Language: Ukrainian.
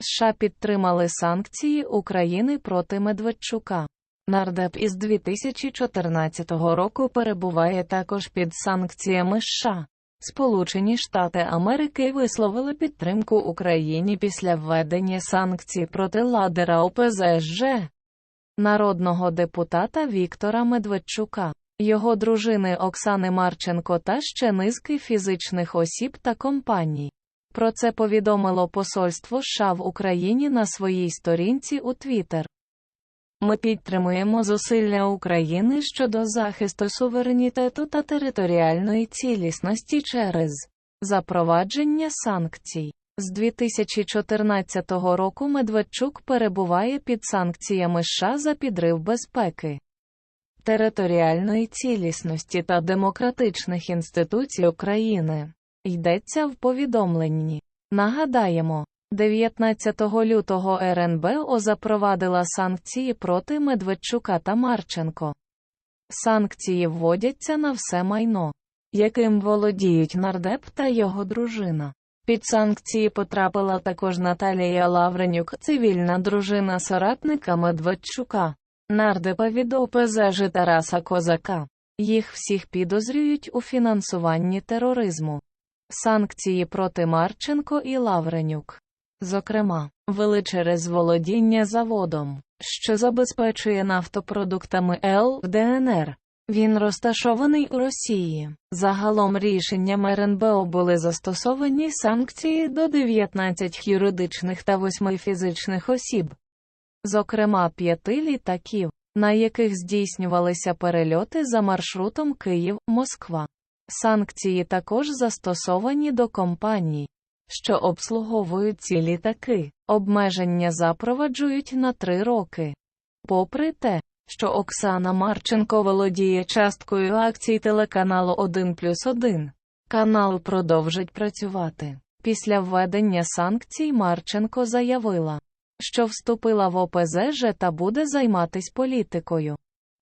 США підтримали санкції України проти Медведчука. Нардеп із 2014 року перебуває також під санкціями США. Сполучені Штати Америки висловили підтримку Україні після введення санкцій проти ладера ОПЗЖ, народного депутата Віктора Медведчука, його дружини Оксани Марченко та ще низки фізичних осіб та компаній. Про це повідомило посольство США в Україні на своїй сторінці у Твіттер. Ми підтримуємо зусилля України щодо захисту суверенітету та територіальної цілісності через запровадження санкцій. З 2014 року Медведчук перебуває під санкціями США за підрив безпеки, територіальної цілісності та демократичних інституцій України. Йдеться в повідомленні. Нагадаємо, 19 лютого РНБО запровадила санкції проти Медведчука та Марченко. Санкції вводяться на все майно, яким володіють нардеп та його дружина. Під санкції потрапила також Наталія Лавренюк, цивільна дружина соратника Медведчука, нардепа від ОПЗЖ Тараса Козака. Їх всіх підозрюють у фінансуванні тероризму. Санкції проти Марченко і Лавренюк. Зокрема, вели через володіння заводом, що забезпечує нафтопродуктами Л в ДНР. Він розташований у Росії. Загалом рішенням РНБО були застосовані санкції до 19 юридичних та 8 фізичних осіб, зокрема п'яти літаків, на яких здійснювалися перельоти за маршрутом Київ-Москва. Санкції також застосовані до компаній, що обслуговують ці літаки. Обмеження запроваджують на три роки. Попри те, що Оксана Марченко володіє часткою акцій телеканалу 1 плюс 1, канал продовжить працювати. Після введення санкцій Марченко заявила, що вступила в ОПЗЖ та буде займатись політикою.